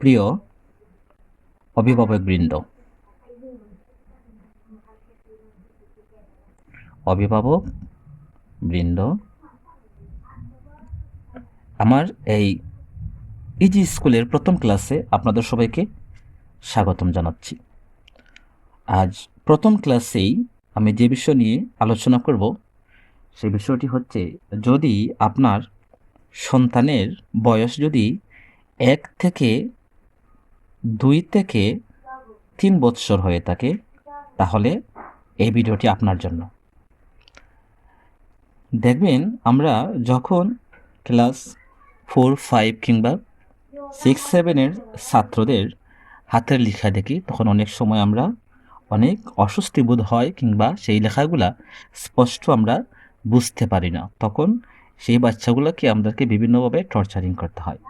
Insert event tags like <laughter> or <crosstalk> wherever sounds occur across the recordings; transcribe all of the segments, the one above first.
প্রিয় অভিভাবকবৃন্দ অভিভাবক বৃন্দ, আমার এই ইজি স্কুলের প্রথম ক্লাসে আপনাদের সবাইকে স্বাগতম জানাচ্ছি। আজ প্রথম ক্লাসেই আমি যে বিষয় নিয়ে আলোচনা করব, সে বিষয়টি হচ্ছে যদি আপনার সন্তানের বয়স যদি এক থেকে দুই থেকে তিন বৎসর হয়ে থাকে, তাহলে এই ভিডিওটি আপনার জন্য। দেখবেন আমরা যখন ক্লাস ফোর, ফাইভ কিংবা সিক্স সেভেনের ছাত্রদের হাতের লেখা দেখি, তখন অনেক সময় আমরা অনেক অস্বস্তি বোধ হয় কিংবা সেই লেখাগুলা স্পষ্ট আমরা বুঝতে পারি না। তখন সেই বাচ্চাগুলোকে আমাদেরকে বিভিন্নভাবে টর্চারিং করতে হয়।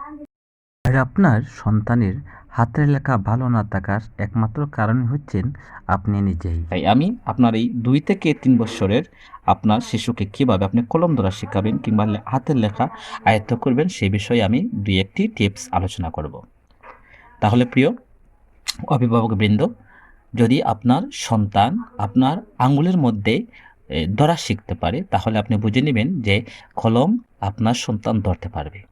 আর আপনার সন্তানের হাতের লেখা ভালো না থাকার একমাত্র কারণ হচ্ছেন আপনি নিজেই। তাই আমি আপনার এই দুই থেকে তিন বছরের আপনার শিশুকে কীভাবে আপনি কলম ধরা শেখাবেন কিংবা হাতের লেখা আয়ত্ত করবেন সেই বিষয়ে আমি দুই একটি টিপস আলোচনা করব। তাহলে প্রিয় অভিভাবকবৃন্দ যদি আপনার সন্তান আপনার আঙ্গুলের মধ্যে ধরা শিখতে পারে, তাহলে আপনি বুঝে নেবেন যে কলম আপনার সন্তান ধরতে পারবে।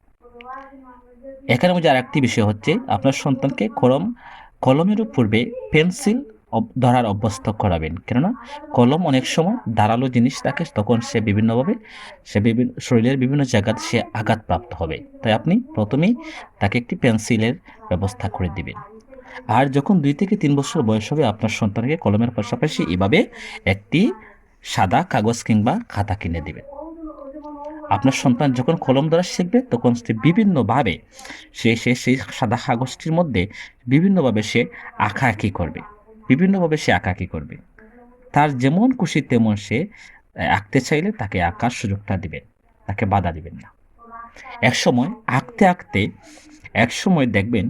এখানে মধ্যে আরেকটি বিষয় হচ্ছে আপনার সন্তানকে কলম, কলমের পূর্বে পেন্সিল ধরার অভ্যস্ত করাবেন। কেননা কলম অনেক সময় ধারালো জিনিস থাকে, তখন সে বিভিন্নভাবে, সে বিভিন্ন শরীরের বিভিন্ন জায়গাতে সে আঘাতপ্রাপ্ত হবে। তাই আপনি প্রথমেই তাকে একটি পেন্সিলের ব্যবস্থা করে দিবেন। আর যখন দুই থেকে তিন বছর বয়স হবে, আপনার সন্তানকে কলমের পাশাপাশি এভাবে একটি সাদা কাগজ কিংবা খাতা কিনে দিবেন। আপনার সন্তান যখন কলম ধরা শিখবে, তখন সে বিভিন্নভাবে সে সে সেই সাদা কাগজটির মধ্যে বিভিন্নভাবে সে আঁকাআঁকি করবে। বিভিন্নভাবে সে আঁকাআঁকি করবে। তার যেমন খুশি তেমন সে আঁকতে চাইলে তাকে আঁকার সুযোগটা দিবেন, তাকে বাধা দিবেন না। এক সময় আঁকতে আঁকতে এক সময় দেখবেন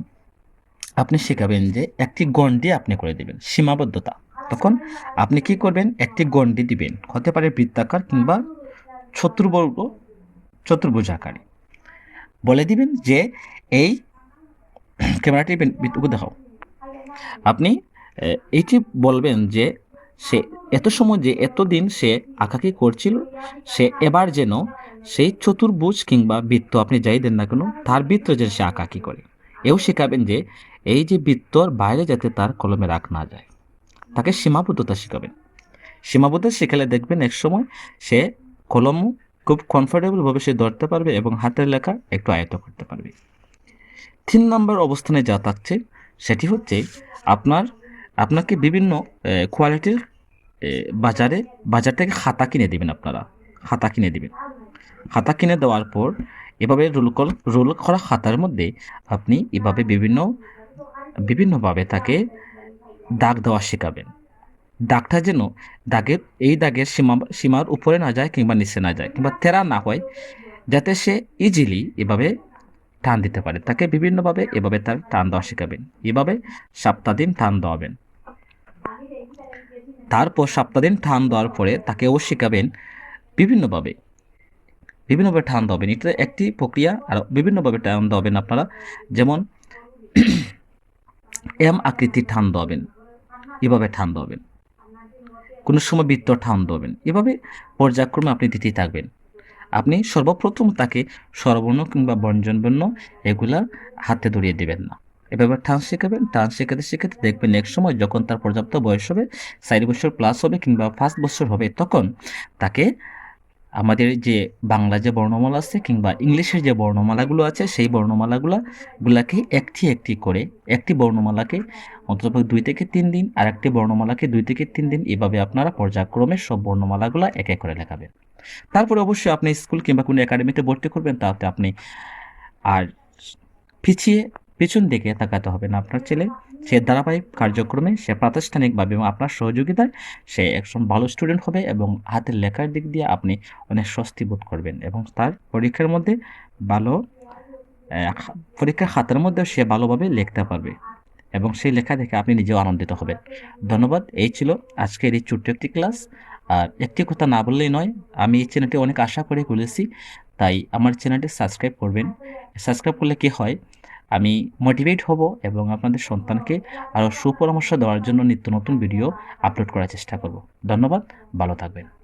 আপনি শেখাবেন যে একটি গণ্ডি আপনি করে দিবেন, সীমাবদ্ধতা। তখন আপনি কি করবেন? একটি গণ্ডি দিবেন, হতে পারে বৃত্তাকার কিংবা চতুর্বর্গ চতুর্ভুজ আকারে বলে দিবেন যে এই ক্যামেরাটি দেখাও। আপনি এইটি বলবেন যে সে এত সময় যে এতদিন সে আঁকাকি করছিল, সে এবার যেন সেই চতুর্ভুজ কিংবা বৃত্ত আপনি যাই দেন না কেন, তার বৃত্ত যেন সে আঁকাকি করে। এও শেখাবেন যে এই যে বৃত্তর বাইরে যাতে তার কলমে রাখ না যায়, তাকে সীমাবদ্ধতা শেখাবেন। সীমাবদ্ধতা শেখালে দেখবেন এক সময় সে কলম খুব কমফোর্টেবলভাবে সে ধরতে পারবে এবং হাতের লেখা একটু আয়ত্ত করতে পারবে। তিন নম্বর অবস্থানে যা থাকছে, সেটি হচ্ছে আপনার, আপনাকে বিভিন্ন কোয়ালিটির বাজারে, বাজার থেকে খাতা কিনে দিবেন আপনারা। খাতা কিনে দিবেন। খাতা কিনে দেওয়ার পর এভাবে রোল কল, রোল করা খাতার মধ্যে আপনি এভাবে বিভিন্ন, বিভিন্নভাবে তাকে দাগ দেওয়া শেখাবেন। দাগটা যেন দাগের, এই দাগের সীমা, সীমার উপরে না যায় কিংবা নিচে না যায় কিংবা তেরা না হয়, যাতে সে ইজিলি এভাবে টান দিতে পারে। তাকে বিভিন্নভাবে এভাবে তার টান দেওয়া শেখাবেন। এভাবে দিন টান দেওয়াবেন। তারপর দিন টান দেওয়ার পরে তাকেও শেখাবেন বিভিন্নভাবে। বিভিন্নভাবে টান দেওয়াবেন। এটা একটি প্রক্রিয়া আর বিভিন্নভাবে টান দেওয়াবেন আপনারা। যেমন <clears throat> এম আকৃতির টান দেওয়াবেন। এভাবে টান দেওয়াবেন। কোনো সময় বৃত্ত ঠান দেবেন এভাবে পর্যায়ক্রমে আপনি দিতেই থাকবেন। আপনি সর্বপ্রথম তাকে স্বরবর্ণ কিংবা ব্যঞ্জনবর্ণ এগুলা হাতে ধরিয়ে দেবেন না। এভাবে টান শেখাবেন, টান শেখাতে শেখাতে দেখবেন এক সময় যখন তার পর্যাপ্ত বয়স হবে, চার বছর প্লাস হবে কিংবা ফার্স্ট বছর হবে, তখন তাকে আমাদের যে বাংলা যে বর্ণমালা আছে কিংবা ইংলিশের যে বর্ণমালাগুলো আছে, সেই বর্ণমালাগুলো, গুলাকে একটি একটি করে, একটি বর্ণমালাকে অন্তত দুই থেকে তিন দিন আর একটি বর্ণমালাকে দুই থেকে তিন দিন, এভাবে আপনারা পর্যায়ক্রমে সব বর্ণমালাগুলো এক এক করে লেখাবেন। তারপরে অবশ্যই আপনি স্কুল কিংবা কোনো একাডেমিতে ভর্তি করবেন, তাতে আপনি আর পিছিয়ে, পিছন দিকে তাকাতে হবে না আপনার ছেলে। সে ধারাবাহিক কার্যক্রমে, সে প্রাতিষ্ঠানিকভাবে এবং আপনার সহযোগিতায় সে একজন ভালো স্টুডেন্ট হবে এবং হাতের লেখার দিক দিয়ে আপনি অনেক স্বস্তি বোধ করবেন এবং তার পরীক্ষার মধ্যে ভালো পরীক্ষার খাতার মধ্যেও সে ভালোভাবে লিখতে পারবে এবং সেই লেখা দেখে আপনি নিজেও আনন্দিত হবেন। ধন্যবাদ, এই ছিল আজকের এই ছোট্ট একটি ক্লাস। আর একটি কথা না বললেই নয়, আমি এই চ্যানেলটি অনেক আশা করে খুলেছি তাই আমার চ্যানেলটি সাবস্ক্রাইব করবেন। সাবস্ক্রাইব করলে কি হয় আমি মোটিভেট হব এবং আপনাদের সন্তানকে আরও সুপরামর্শ দেওয়ার জন্য নিত্য নতুন ভিডিও আপলোড করার চেষ্টা করব। ধন্যবাদ, ভালো থাকবেন।